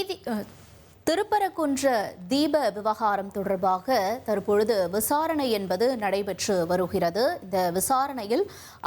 நீதி திருப்பரங்குன்ற தீப விவகாரம் தொடர்பாக தற்பொழுது விசாரணை என்பது நடைபெற்று வருகிறது. இந்த விசாரணையில்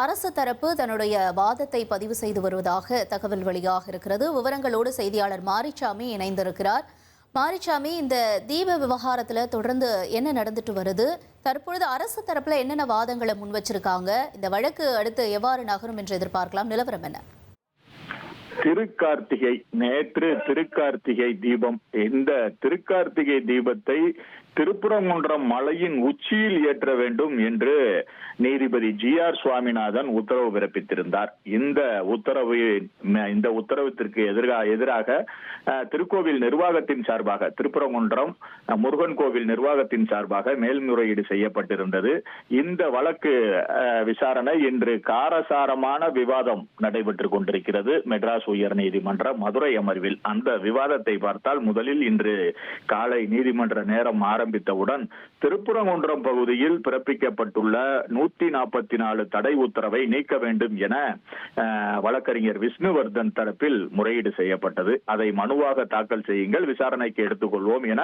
அரசு தரப்பு தன்னுடைய வாதத்தை பதிவு செய்து வருவதாக தகவல் வெளியாக இருக்கிறது. விவரங்களோடு செய்தியாளர் மாரிச்சாமி இணைந்திருக்கிறார். மாரிச்சாமி இந்த தீப விவகாரத்தில் தொடர்ந்து என்ன நடந்துட்டு வருது? தற்பொழுது அரசு தரப்பில் என்னென்ன வாதங்களை முன் வச்சிருக்காங்க இந்த வழக்கு அடுத்து எவ்வாறு நகரும் என்று எதிர்பார்க்கலாம். நிலவரம் என்ன? திருக்கார்த்திகை நேற்று திருக்கார்த்திகை தீபம். இந்த திருக்கார்த்திகை தீபத்தை திருப்புறங்குன்றம் மலையின் உச்சியில் ஏற்ற வேண்டும் என்று நீதிபதி ஜி ஆர் சுவாமிநாதன் உத்தரவு பிறப்பித்திருந்தார். இந்த உத்தரவு இந்த உத்தரவிற்கு எதிராக எதிராக திருக்கோவில் நிர்வாகத்தின் சார்பாக திருப்புறங்குன்றம் முருகன் கோவில் நிர்வாகத்தின் சார்பாக மேல்முறையீடு செய்யப்பட்டிருந்தது. இந்த வழக்கு விசாரணை இன்று காரசாரமான விவாதம் நடைபெற்றுக் கொண்டிருக்கிறது. மெட்ராஸ் உயர் நீதிமன்ற மதுரை அமர்வில். அந்த விவாதத்தை பார்த்தால் முதலில் இன்று காலை நீதிமன்ற நேரம் ஆரம்பித்தவுடன் திருப்புறங்குன்றம் பகுதியில் பிறப்பிக்கப்பட்டுள்ள நூத்தி நாற்பத்தி நாலு தடை உத்தரவை நீக்க வேண்டும் என வழக்கறிஞர் விஷ்ணுவர்தன் தரப்பில் முறையீடு செய்யப்பட்டது. அதை மனுவாக தாக்கல் செய்யுங்கள் விசாரணைக்கு எடுத்துக்கொள்வோம் என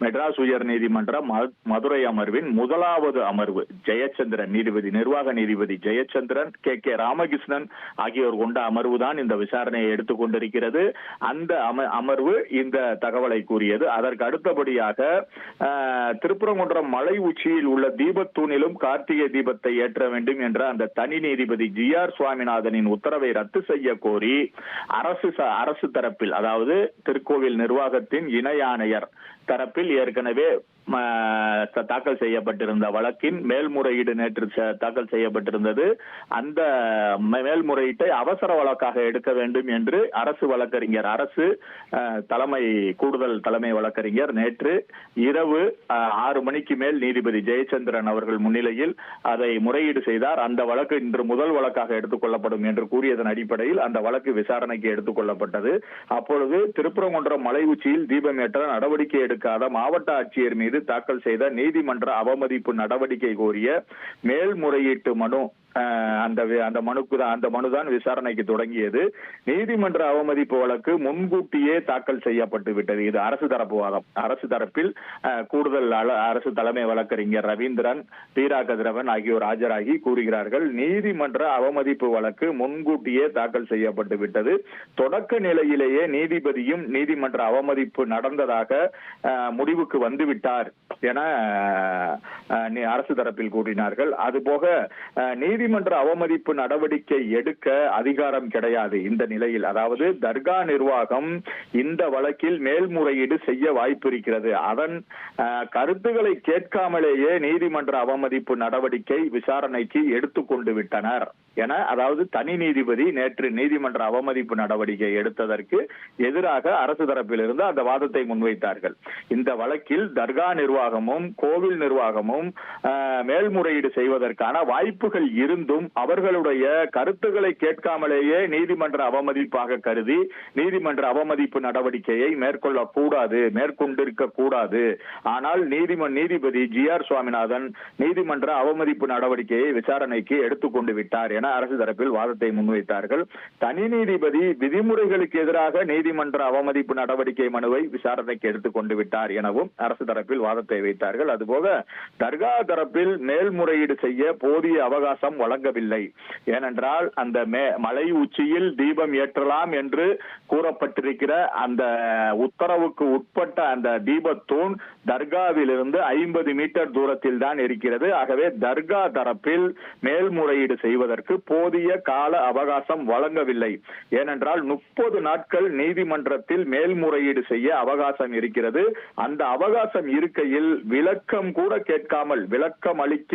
மெட்ராஸ் உயர்நீதிமன்ற மதுரை அமர்வின் முதலாவது அமர்வு ஜெயச்சந்திரன் நீதிபதி நிர்வாக நீதிபதி ஜெயச்சந்திரன் கே. கே. ராமகிருஷ்ணன் ஆகியோர் கொண்ட அமர்வு தான் இந்த விசாரணையை எடுத்துக்கொண்டிருக்கிறது அந்த அம- அமர்வு இந்த தகவலை கூறியது. அதற்கு அடுத்தபடியாக திருப்பரங்குன்றம் மலை உச்சியில் உள்ள தீபத்தூணிலும் கார்த்திகை தீபத்தை ஏற்ற வேண்டும் என்ற அந்த தனி நீதிபதி ஜி ஆர் சுவாமிநாதனின் உத்தரவை ரத்து செய்ய கோரி அரசு அரசு தரப்பில் அதாவது திருக்கோவில் நிர்வாகத்தின் இணை ஆணையர் தரப்பில் ஏற்கனவே தாக்கல் செய்யப்பட்டிருந்த வழக்கின் மேல்முறையீடு நேற்று தாக்கல் செய்யப்பட்டிருந்தது. அந்த மேல்முறையீட்டை அவசர வழக்காக எடுக்க வேண்டும் என்று அரசு வழக்கறிஞர் அரசு தலைமை கூடுதல் தலைமை வழக்கறிஞர் நேற்று இரவு ஆறு மணிக்கு மேல் நீதிபதி ஜெயச்சந்திரன் அவர்கள் முன்னிலையில் அதை முறையீடு செய்தார். அந்த வழக்கு இன்று முதல் வழக்காக எடுத்துக் கொள்ளப்படும் என்று கூறியதன் அடிப்படையில் அந்த வழக்கு விசாரணைக்கு எடுத்துக் கொள்ளப்பட்டது. அப்பொழுது திருப்பரங்குன்றம் மலை உச்சியில் தீபமேற்ற நடவடிக்கை எடுக்காத மாவட்ட ஆட்சியர் மீது தாக்கல் செய்த நீதிமன்ற அவமதிப்பு நடவடிக்கை கோரிய மேல்முறையீட்டு மனு அந்த அந்த மனுக்கு தான் அந்த மனுதான் விசாரணைக்கு தொடங்கியது. நீதிமன்ற அவமதிப்பு வழக்கு முன்கூட்டியே தாக்கல் செய்யப்பட்டு விட்டது. இது அரசு தரப்பு வாதம். அரசு தரப்பில் கூடுதல் அரசு தலைமை வழக்கறிஞர் ரவீந்திரன் தீரா கதிரவன் ஆகியோர் ஆஜராகி கூறுகிறார்கள். நீதிமன்ற அவமதிப்பு வழக்கு முன்கூட்டியே தாக்கல் செய்யப்பட்டு விட்டது. தொடக்க நிலையிலேயே நீதிபதியும் நீதிமன்ற அவமதிப்பு நடந்ததாக முடிவுக்கு வந்துவிட்டார் என அரசு தரப்பில் கூறினார்கள். அதுபோக நீதி நீதிமன்ற அவமதிப்பு நடவடிக்கை எடுக்க அதிகாரம் கிடையாது இந்த நிலையில். அதாவது தர்கா நிர்வாகம் இந்த வழக்கில் மேல்முறையீடு செய்ய வாய்ப்பு இருக்கிறது அதன் கருத்துக்களை கேட்காமலேயே நீதிமன்ற அவமதிப்பு நடவடிக்கை விசாரணைக்கு எடுத்துக்கொண்டு விட்டனர். என அதாவது தனி நீதிபதி நேற்று நீதிமன்ற அவமதிப்பு நடவடிக்கை எடுத்ததற்கு எதிராக அரசு தரப்பிலிருந்து அந்த வாதத்தை முன்வைத்தார்கள். இந்த வழக்கில் தர்கா நிர்வாகமும் கோவில் நிர்வாகமும் மேல்முறையீடு செய்வதற்கான வாய்ப்புகள் இருந்தும் அவர்களுடைய கருத்துக்களை கேட்காமலேயே நீதிமன்ற அவமதிப்பாக கருதி நீதிமன்ற அவமதிப்பு நடவடிக்கையை மேற்கொள்ளக்கூடாது மேற்கொண்டிருக்க கூடாது ஆனால் நீதிமன்ற நீதிபதி ஜி ஆர் சுவாமிநாதன் நீதிமன்ற அவமதிப்பு நடவடிக்கையை விசாரணைக்கு எடுத்துக்கொண்டு விட்டார் என அரசு தரப்பில் வாதத்தை முன்வைத்தார்கள். தனி நீதிபதி விதிமுறைகளுக்கு எதிராக நீதிமன்ற அவமதிப்பு நடவடிக்கை மனுவை விசாரணைக்கு எடுத்துக்கொண்டு விட்டார் எனவும் அரசு தரப்பில் வாதத்தை வைத்தார்கள். அதுபோக தர்கா தரப்பில் மேல்முறையீடு செய்ய போதிய அவகாசம் வழங்கவில்லை. ஏனென்றால் அந்த மே மலை உச்சியில் தீபம் ஏற்றலாம் என்று கூறப்பட்டிருக்கிற அந்த உத்தரவுக்கு உட்பட்ட அந்த தீபத்தூண் தர்காவிலிருந்து ஐம்பது மீட்டர் தூரத்தில் தான் இருக்கிறது. ஆகவே தர்கா தரப்பில் மேல்முறையீடு செய்வதற்கு போதிய கால அவகாசம் வழங்கவில்லை. ஏனென்றால் முப்பது நாட்கள் நீதிமன்றத்தில் மேல்முறையீடு செய்ய அவகாசம் இருக்கிறது. அந்த அவகாசம் இருக்கையில் விளக்கம் கூட கேட்காமல் விளக்கம் அளிக்க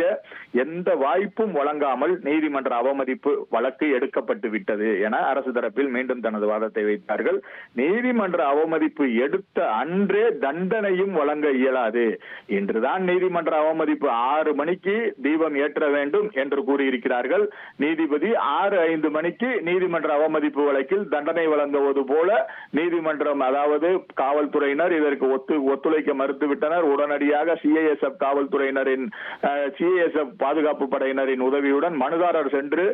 எந்த வாய்ப்பும் வழங்காமல் நீதிமன்ற அவமதிப்பு வழக்கு எடுக்கப்பட்டு விட்டது என அரசு தரப்பில் மீண்டும் தனது வாதத்தை வைத்தார்கள். நீதிமன்ற அவமதிப்பு எடுத்த அன்றே தண்டனையும் வழங்க இயலாது. இன்றுதான் நீதிமன்ற அவமதிப்பு ஆறு மணிக்கு தீபம் ஏற்ற வேண்டும் என்று கூறியிருக்கிறார்கள். நீதிபதி ஆறு ஐந்து மணிக்கு நீதிமன்ற அவமதிப்பு வழக்கில் தண்டனை வழங்குவது போல நீதிமன்றம் அதாவது காவல்துறையினர் இதற்கு ஒத்து ஒத்துழைக்க மறுத்துவிட்டனர். உடனடியாக சிஐஎஸ்எஃப் காவல்துறையினரின் சிஐஎஸ்எஃப் பாதுகாப்பு படையினரின் உதவியுடன் மனுதாரர் சென்று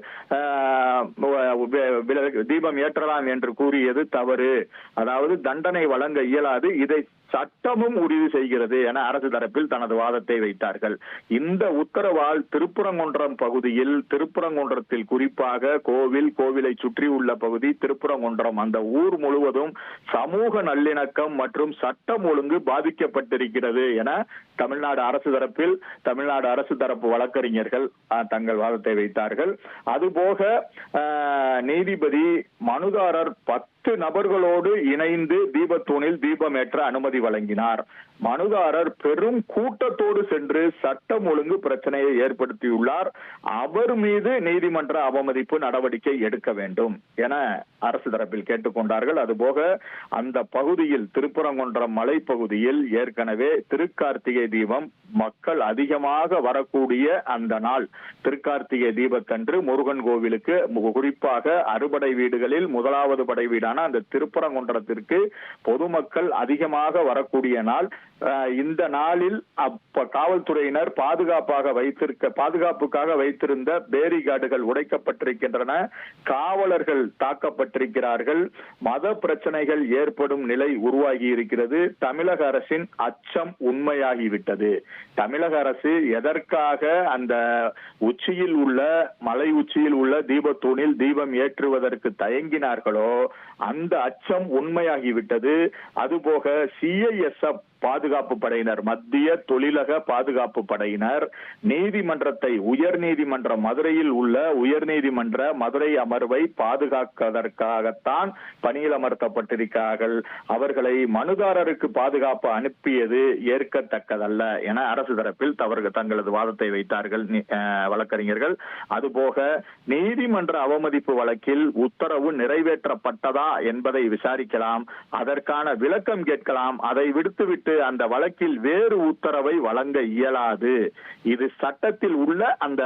தீபம் ஏற்றலாம் என்று கூறியது தவறு. அதாவது தண்டனை வழங்க இயலாது. இதை சட்டமும் உறுதி செய்கிறது என அரசு தரப்பில் தனது வாதத்தை வைத்தார்கள். இந்த உத்தரவால் திருப்புறங்குன்றம் பகுதியில் திருப்புறங்குன்றத்தில் குறிப்பாக கோவில் கோவிலை சுற்றியுள்ள பகுதி திருப்புறங்குன்றம் அந்த ஊர் முழுவதும் சமூக நல்லிணக்கம் மற்றும் சட்டம் ஒழுங்கு பாதிக்கப்பட்டிருக்கிறது என தமிழ்நாடு அரசு தரப்பில் தமிழ்நாடு அரசு தரப்பு வழக்கறிஞர்கள் அஹ், தங்கள் வாதத்தை வைத்தார்கள். அதுபோக நீதிபதி மனுதாரர் பத்து பத்து நபர்களோடு இணைந்து தீபத்தூணில் தீபமேற்ற அனுமதி வழங்கினார். மனுதாரர் பெரும் கூட்டத்தோடு சென்று சட்டம் ஒழுங்கு பிரச்சனையை ஏற்படுத்தியுள்ளார். அவர் மீது நீதிமன்ற அவமதிப்பு நடவடிக்கை எடுக்க வேண்டும் என அரசு தரப்பில் கேட்டுக்கொண்டார்கள். அதுபோக அந்த பகுதியில் திருப்பரங்குன்றம் மலைப்பகுதியில் ஏற்கனவே திருக்கார்த்திகை தீபம் மக்கள் அதிகமாக வரக்கூடிய அந்த நாள். திருக்கார்த்திகை தீபத்தன்று முருகன் கோவிலுக்கு குறிப்பாக அறுபடை வீடுகளில் முதலாவது படை வீடான அந்த திருப்பரங்குன்றத்திற்கு பொதுமக்கள் அதிகமாக வரக்கூடிய நாள் இந்த நாளில் அப்ப காவல்துறையினர் பாதுகாப்பாக வைத்திருக்க பாதுகாப்புக்காக வைத்திருந்த பேரிகார்டுகள் உடைக்கப்பட்டிருக்கின்றன. காவலர்கள் தாக்கப்பட்டிருக்கிறார்கள். மத பிரச்சனைகள் ஏற்படும் நிலை உருவாகி இருக்கிறது. தமிழக அரசின் அச்சம் உண்மையாகிவிட்டது. தமிழக அரசு எதற்காக அந்த உச்சியில் உள்ள மலை உச்சியில் உள்ள தீபத்தூணில் தீபம் ஏற்றுவதற்கு தயங்கினார்களோ அந்த அச்சம் உண்மையாகிவிட்டது. அதுபோக சிஐஎஸ்எஃப் பாதுகாப்பு படையினர் மத்திய தொழிலக பாதுகாப்பு படையினர் நீதிமன்றத்தை உயர்நீதிமன்ற மதுரையில் உள்ள உயர் நீதிமன்ற மதுரை அமர்வை பாதுகாப்பதற்காகத்தான் பணியில் அமர்த்தப்பட்டிருக்கிறார்கள். அவர்களை மனுதாரருக்கு பாதுகாப்பு அனுப்பியது ஏற்கத்தக்கதல்ல என அரசு தரப்பில் தவறு தங்களது வாதத்தை வைத்தார்கள் நீ- வழக்கறிஞர்கள். அதுபோக நீதிமன்ற அவமதிப்பு வழக்கில் உத்தரவு நிறைவேற்றப்பட்டதா என்பதை விசாரிக்கலாம் அதற்கான விளக்கம் கேட்கலாம் அதை விடுத்துவிட்டு அந்த வழக்கில் வேறு உத்தரவை வழங்க இயலாது. இது சட்டத்தில் உள்ள அந்த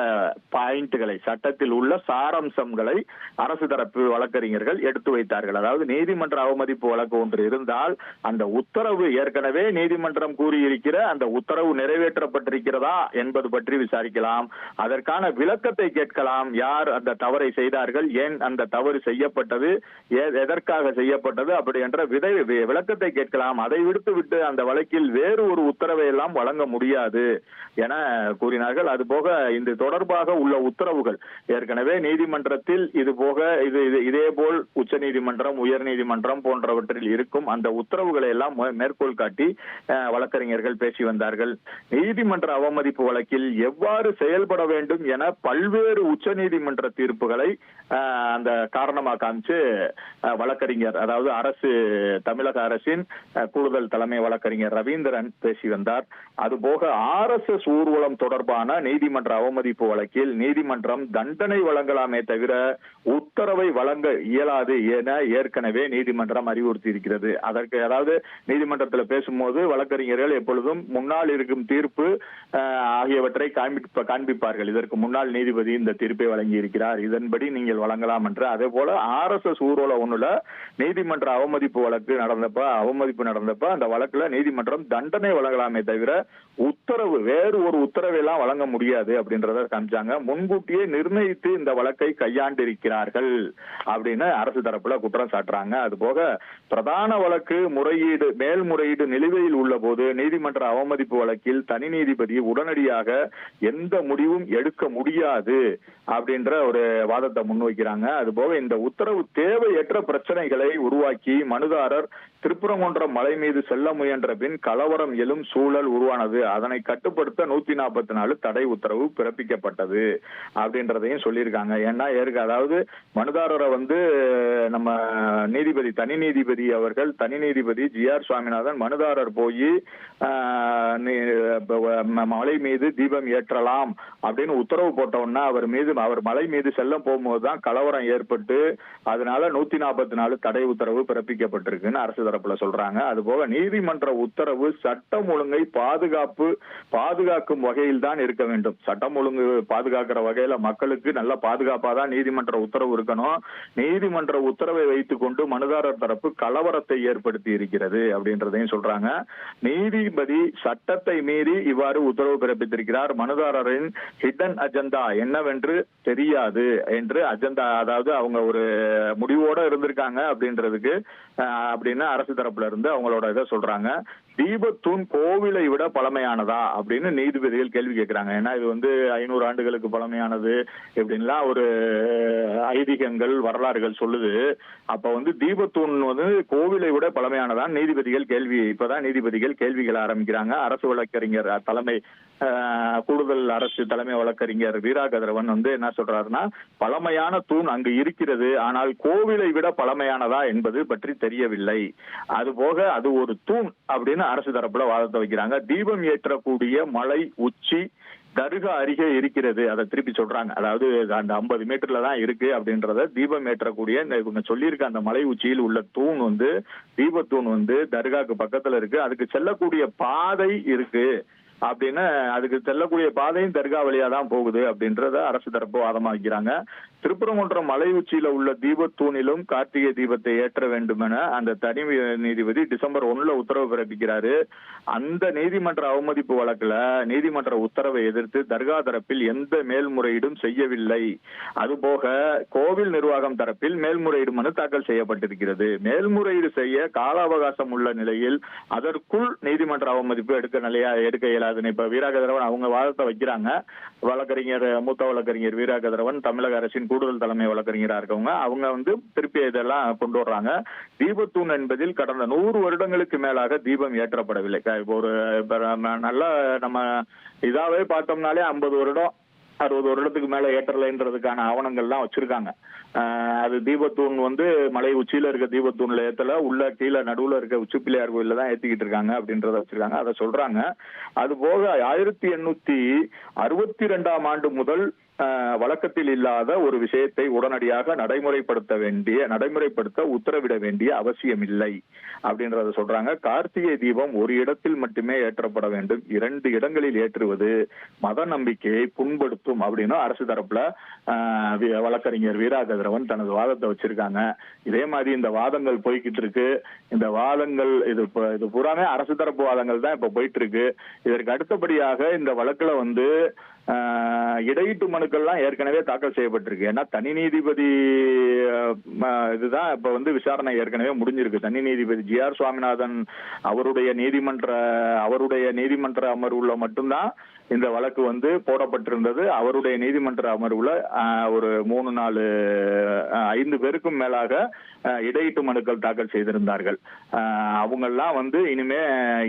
பாயிண்ட்களை சட்டத்தில் உள்ள சாரம்சங்களை அரசு தரப்பு வழக்கறிஞர்கள் எடுத்து வைத்தார்கள். அதாவது நீதிமன்ற அவமதிப்பு வழக்கு ஒன்று இருந்தால் அந்த உத்தரவு ஏற்கனவே நீதிமன்றம் கூறியிருக்கிற அந்த உத்தரவு நிறைவேற்றப்பட்டிருக்கிறதா என்பது பற்றி விசாரிக்கலாம். அதற்கான விளக்கத்தை கேட்கலாம். யார் அந்த தவறை செய்தார்கள்? ஏன் அந்த தவறு செய்யப்பட்டது? எதற்காக செய்யப்பட்டது? அப்படி என்ற விதை விளக்கத்தை கேட்கலாம். அதை விடுத்து விட்டு அந்த வழக்கில் வேறு ஒரு உத்தரவை எல்லாம் வழங்க முடியாது என கூறினார்கள். அதுபோக இந்த தொடர்பாக உள்ள உத்தரவுகள். ஏற்கனவே நீதிமன்றத்தில் இது போக இது இது- இதே போல் உச்ச நீதிமன்றம் உயர் நீதிமன்றம் போன்றவற்றில் இருக்கும் அந்த உத்தரவுகளை எல்லாம் மேற்கோள் காட்டி வழக்கறிஞர்கள் பேசி வந்தார்கள். நீதிமன்ற அவமதிப்பு வழக்கில் எவ்வாறு செயல்பட வேண்டும் என பல்வேறு உச்ச நீதிமன்ற தீர்ப்புகளை அந்த காரணமாக காமிச்சு வழக்கறிஞர் அதாவது அரசு தமிழக அரசின் கூடுதல் தலைமை வழக்கறிஞர் ரவீந்திரன் பேசி வந்தார். அதுபோக ஆர் எஸ் எஸ் ஊர்வலம் தொடர்பான நீதிமன்ற அவமதிப்பு வழக்கில் நீதிமன்றம் தண்டனை வழங்கலாமே தவிர உத்தரவை வழங்க இயலாது என ஏற்கனவே நீதிமன்றம் அறிவுறுத்தி இருக்கிறது அதற்கு அதாவது நீதிமன்றத்தில் பேசும்போது வழக்கறிஞர்கள் எப்பொழுதும் முன்னால் இருக்கும் தீர்ப்பு ஆகியவற்றை காண்பிப்ப காண்பிப்பார்கள். இதற்கு முன்னாள் நீதிபதி இந்த தீர்ப்பை வழங்கி இருக்கிறார் இதன்படி நீங்கள் வழங்கலாம் என்று. அதே போல ஆர் எஸ் எஸ் ஊர்வலம் ஒண்ணுல நீதிமன்ற அவமதிப்பு வழக்கு நடந்தப்ப அவமதிப்பு நடந்தப்ப அந்த வழக்குல நீதி நீதிமன்றம் தண்டனை வழங்கலாமே தவிர உத்தரவு வேறு ஒரு உத்தரவை எல்லாம் வழங்க முடியாது அப்படின்றத காமிச்சாங்க. முன்கூட்டியே நிர்ணயித்து இந்த வழக்கை கையாண்டிருக்கிறார்கள் அப்படின்னு அரசு தரப்புல குற்றம் சாட்டுறாங்க. அது போக பிரதான வழக்கு முறையீடு மேல்முறையீடு நிலுவையில் உள்ள போது நீதிமன்ற அவமதிப்பு வழக்கில் தனி நீதிபதி உடனடியாக எந்த முடிவும் எடுக்க முடியாது அப்படின்ற ஒரு வாதத்தை முன்வைக்கிறாங்க. அது போக இந்த உத்தரவு தேவையற்ற பிரச்சனைகளை உருவாக்கி மனுதாரர் திருப்பரங்குன்றம் மலை மீது செல்ல முயன்ற பின் கலவரம் எழும் சூழல் உருவானது. அதனை கட்டுப்படுத்த நூத்தி நாற்பத்தி நாலு தடை உத்தரவு பிறப்பிக்கப்பட்டது அப்படின்றதையும் சொல்லியிருக்காங்க. ஏன்னா ஏற்க அதாவது மனுதாரரை வந்து நம்ம நீதிபதி தனி நீதிபதி அவர்கள் தனி நீதிபதி ஜி ஆர் சுவாமிநாதன் மனுதாரர் போய் மலை மீது தீபம் ஏற்றலாம் அப்படின்னு உத்தரவு போட்ட அவர் மீது அவர் மலை மீது செல்ல போகும்போது தான் கலவரம் ஏற்பட்டு அதனால நூத்தி நாற்பத்தி நாலு தடை உத்தரவு பிறப்பிக்கப்பட்டிருக்குன்னு அரசு தரப்புல சொல்றாங்க. அதுபோக நீதிமன்ற உத்தரவு சட்டம் ஒழுங்கை பாதுகாப்பு பாதுகாக்கும் வகையில் தான் இருக்க வேண்டும். சட்டம் ஒழுங்கு பாதுகாக்கிற வகையில மக்களுக்கு நல்ல பாதுகாப்பா தான் நீதிமன்ற உத்தரவு இருக்கணும். நீதிமன்ற உத்தரவை வைத்துக் கொண்டு மனுதாரர் தரப்பு கலவரத்தை ஏற்படுத்தி இருக்கிறது அப்படின்றதையும் சொல்றாங்க. நீதிபதி சட்டத்தை மீறி இவ்வாறு உத்தரவு பிறப்பித்திருக்கிறார். மனுதாரரின் ஹிடன் அஜெண்டா என்னவென்று தெரியாது என்று அஜெண்டா அதாவது அவங்க ஒரு முடிவோட இருந்திருக்காங்க அப்படின்றதுக்கு அப்படின்னு அரசு தரப்புல இருந்து அவங்களோட இதை சொல்றாங்க. தீபத்தூண் கோவிலை விட பழமையானதா அப்படின்னு நீதிபதிகள் கேள்வி கேட்கிறாங்க ஏன்னா இது வந்து ஐநூறு ஆண்டுகளுக்கு பழமையானது எப்படின்லாம் ஒரு ஐதீகங்கள் வரலாறுகள் சொல்லுது. அப்ப வந்து தீபத்தூண் வந்து கோவிலை விட பழமையானதான் நீதிபதிகள் கேள்வி இப்பதான் நீதிபதிகள் கேள்விகள் ஆரம்பிக்கிறாங்க. அரசு வழக்கறிஞர் தலைமை கூடுதல் அரசு தலைமை வழக்கறிஞர் வீரா கதிரவன் வந்து என்ன சொல்றாருன்னா பழமையான தூண் அங்கு இருக்கிறது. ஆனால் கோவிலை விட பழமையானதா என்பது பற்றி தெரியவில்லை. அது போக அது ஒரு தூண் அப்படின்னு அரசு தரப்புல வாதத்தை வைக்கிறாங்க. தீபம் ஏற்றக்கூடிய மலை உச்சி தர்கா அருகே இருக்கிறது. அதை திருப்பி சொல்றாங்க. அதாவது அந்த ஐம்பது மீட்டர்ல தான் இருக்கு அப்படின்றத தீபம் ஏற்றக்கூடிய இந்த இவங்க சொல்லியிருக்க அந்த மலை உச்சியில் உள்ள தூண் வந்து தீபத்தூண் வந்து தர்காக்கு பக்கத்துல இருக்கு. அதுக்கு செல்லக்கூடிய பாதை இருக்கு. அப்படின்னு அதுக்கு செல்லக்கூடிய பாதையும் தர்கா வழியா தான் போகுது அப்படின்றத அரசு தரப்பு வாதமா வைக்கிறாங்க. திருப்பரங்குன்றம் மலை உச்சியில உள்ள தீபத்தூணிலும் கார்த்திகை தீபத்தை ஏற்ற வேண்டும் என அந்த தனி நீதிபதி டிசம்பர் ஒண்ணுல உத்தரவு பிறப்பிக்கிறாரு. அந்த நீதிமன்ற அவமதிப்பு வழக்குல நீதிமன்ற உத்தரவை எதிர்த்து தர்கா தரப்பில் எந்த மேல்முறையீடும் செய்யவில்லை. அதுபோக கோவில் நிர்வாகம் தரப்பில் மேல்முறையீடு மனு தாக்கல் செய்யப்பட்டிருக்கிறது. மேல்முறையீடு செய்ய கால அவகாசம் உள்ள நிலையில் அதற்குள் நீதிமன்ற அவமதிப்பு எடுக்க நிலையா எடுக்க இயலாதுன்னு இப்ப வீராகதரவன் அவங்க வாதத்தை வைக்கிறாங்க. வழக்கறிஞர் மூத்த வழக்கறிஞர் வீராகதரவன் தமிழக அரசின் கூடுதல் தலைமை வழக்கறிஞராக இருக்கவங்க அவங்க வந்து திருப்பி இதெல்லாம் கொண்டு வர்றாங்க. தீபத்தூண் என்பதில் கடந்த நூறு வருடங்களுக்கு மேலாக தீபம் ஏற்றப்படவில்லை. இப்போ ஒரு நம்ம நல்ல நம்ம இதாவே பார்த்தோம்னாலே ஐம்பது வருடம் அறுபது வருடத்துக்கு மேல ஏற்றலைன்றதுக்கான ஆவணங்கள்லாம் வச்சிருக்காங்க. அது தீபத்தூண் வந்து மலை உச்சியில இருக்க தீபத்தூண்ல ஏத்தல உள்ள கீழே நடுவுல இருக்க உச்சி பிள்ளையார் கோயில தான் ஏத்திக்கிட்டு இருக்காங்க அப்படின்றத வச்சிருக்காங்க அதை சொல்றாங்க. அது போக ஆயிரத்தி எண்ணூத்தி அறுபத்தி ரெண்டாம் ஆண்டு முதல் வழக்கத்தில் இல்லாத ஒரு விஷயத்தை உடனடியாக நடைமுறைப்படுத்த வேண்டிய நடைமுறைப்படுத்த உத்தரவிட வேண்டிய அவசியம் இல்லை அப்படின்றத சொல்றாங்க. கார்த்திகை தீபம் ஒரு இடத்தில் மட்டுமே ஏற்றப்பட வேண்டும். இரண்டு இடங்களில் ஏற்றுவது மத நம்பிக்கையை புண்படுத்தும் அப்படின்னு அரசு தரப்புல வழக்கறிஞர் வீராகதிரவன் தனது வாதத்தை வச்சிருக்காங்க. இதே மாதிரி இந்த வாதங்கள் போய்கிட்டு இருக்கு. இந்த வாதங்கள் இது இது பூராமே அரசு தரப்பு வாதங்கள் தான் இப்ப போயிட்டு இருக்கு. இதற்கு அடுத்தபடியாக இந்த வழக்குல வந்து இடையீட்டு மனு மனுக்கள்லாம் ஏற்கனவே தாக்கல் செய்யப்பட்டிருக்கு. ஏன்னா தனி நீதிபதி இதுதான் இப்ப வந்து விசாரணை ஏற்கனவே முடிஞ்சிருக்கு. தனி நீதிபதி ஜி ஆர் சுவாமிநாதன் அவருடைய நீதிமன்ற அவருடைய நீதிமன்ற அமர்வுல மட்டும்தான் இந்த வழக்கு வந்து போடப்பட்டிருந்தது. அவருடைய நீதிமன்ற அமர்வுல ஒரு மூணு நாலு ஐந்து பேருக்கும் மேலாக இடையீட்டு மனுக்கள் தாக்கல் செய்திருந்தார்கள். அவங்கெல்லாம் வந்து இனிமே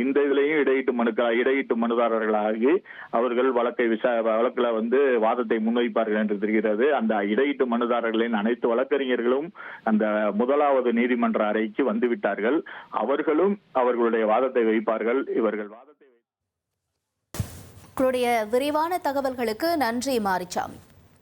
இந்த இதுலயும் இடையீட்டு மனுக்கள் இடையீட்டு மனுதாரர்களாகி அவர்கள் வழக்கை விசா வழக்குல வந்து வாதத்தை முன்வைப்பார்கள் என்று தெரிகிறது. அந்த இடையீட்டு மனுதாரர்களின் அனைத்து வழக்கறிஞர்களும் அந்த முதலாவது நீதிமன்ற அறைக்கு வந்துவிட்டார்கள். அவர்களும் அவர்களுடைய வாதத்தை வைப்பார்கள். இவர்கள் வாத உங்களுடைய விரிவான தகவல்களுக்கு நன்றி மாரிச்சாமி.